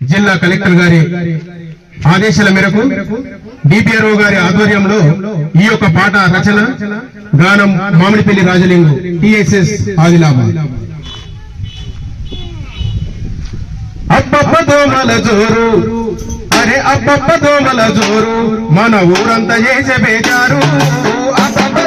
జిల్లా కలెక్టర్ గారి ఆదేశాల మేరకు డిపిఆర్ఓ గారి ఆధ్వర్యంలో ఈ యొక్క పాట రచన గానం మామిడిపల్లి రాజలింగు టిఎస్ఎస్ ఆదిలాబాద్. అబ్బబ్బ దోమల జోరు అరే అబ్బబ్బ దోమల జోరు మన ఊరంతా చేసే బేజారు అబ్బబ్బ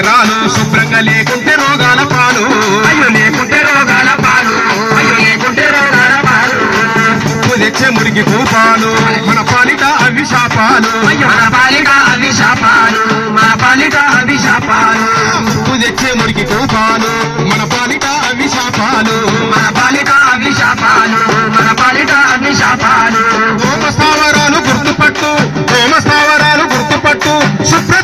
రాను శుభ్రంగా లేకుంటే రోగాల పాలు. లేకుంటే రోగాల పాలు. లేకుంటే రోగాల పాలు. ఉప్పు తెచ్చే మురికి కూపాలు మన పాలిట అవి శాపాలు. మన పాలిట అవి శాపాలు. మన పాలిట అవి శాపాలు. ఉప్పు తెచ్చే మురికి కూపాలు మన పాలిట అవి శాపాలు. మన పాలిట అవి శాపాలు. మన పాలిట అవి శాపాలు. హోమ స్థావరాలు గుర్తుపట్టు హోమ స్థావరాలు గుర్తుపట్టు శుభ్ర